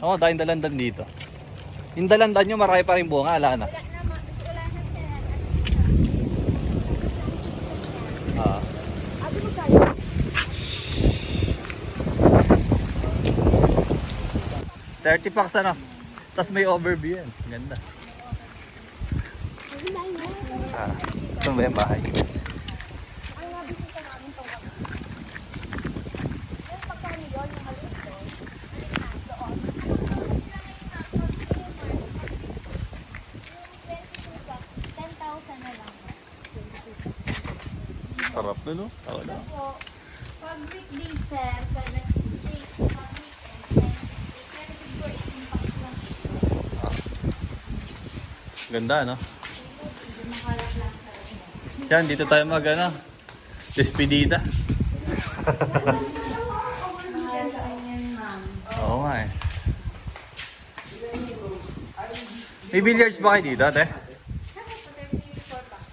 Oo, oh, dahil dalandan dito. Yung dalandan nyo, marami pa rin bunga, ala na. Ah. Thirty packs ano. Tapos may overview yan. Ganda. Ah, saan ba yung bahay? Ang nabisita namin itong gabi. Yung pagkano yun, yung maliit doon. Doon. Yung 22 bucks, 10,000 na lang. Sarap na no? Oo na. Po, pag weekday sir, 76. Pag weekend, 98. Pero siguro 18 bucks lang. Ganda no? Hindi makalak lang sir. Yan, dito tayo mag ano. Despedida. Mahal yan, ma'am. Oo nga eh. May billiards ba kayo dito, ate? Saka po, 34 bucks.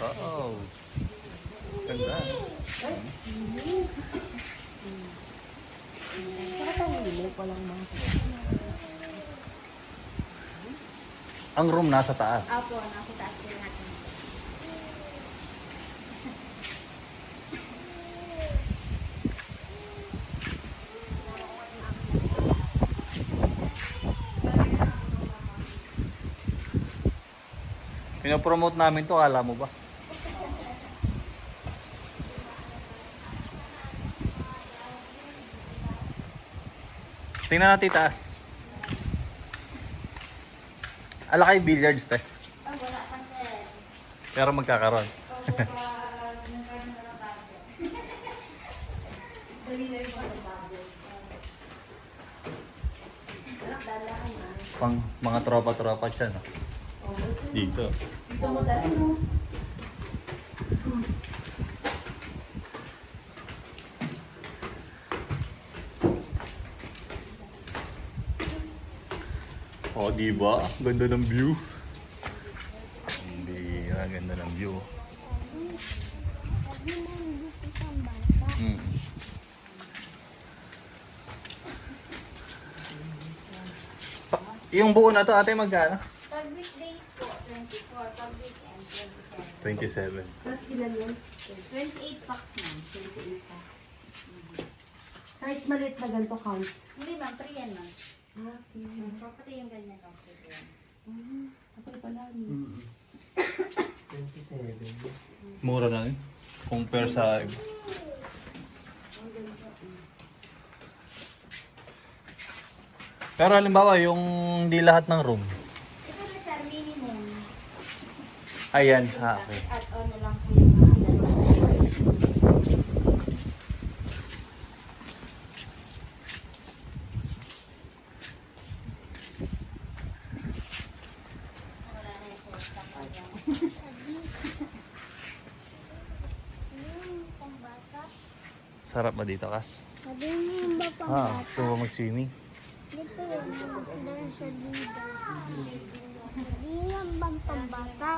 Oo. Ganda. Ang room nasa taas. Apo, nasa taas din natin. Pinopromote namin to, kala mo ba? Tingnan natin taas. Ala kay billiards te. Ah, wala pa sir. Pero magkakaroon. Pang mga tropa-tropa siya, no? Dito. Dito mo dali Oh, di ba? Ganda ng view. Hindi, ganda ng view. Hmm. Pa- Yung buo na to, ate, magkano? Pag weekdays po, 24. Pag weekend, 27. 27. 28 packs ma'am. 28 packs. Kahit maliit na ganito counts. Hindi ma'am, 3 yan ma'am. Ah, okay. So, pati yung ganyan yan. Ah, okay pala. Mura na rin. Compare sa... Pero halimbawa, yung di lahat ng room. Ito na sir, minimum. Ayan, ha, okay. At ano lang po yung mga dalawa. Wala na yung sales tax yan. Sarap ba dito, Kas? Sabi mo ba pang Ah, gusto mo mag-swimming? Dito yun, dahil sa dito. Hindi yan bang pambata?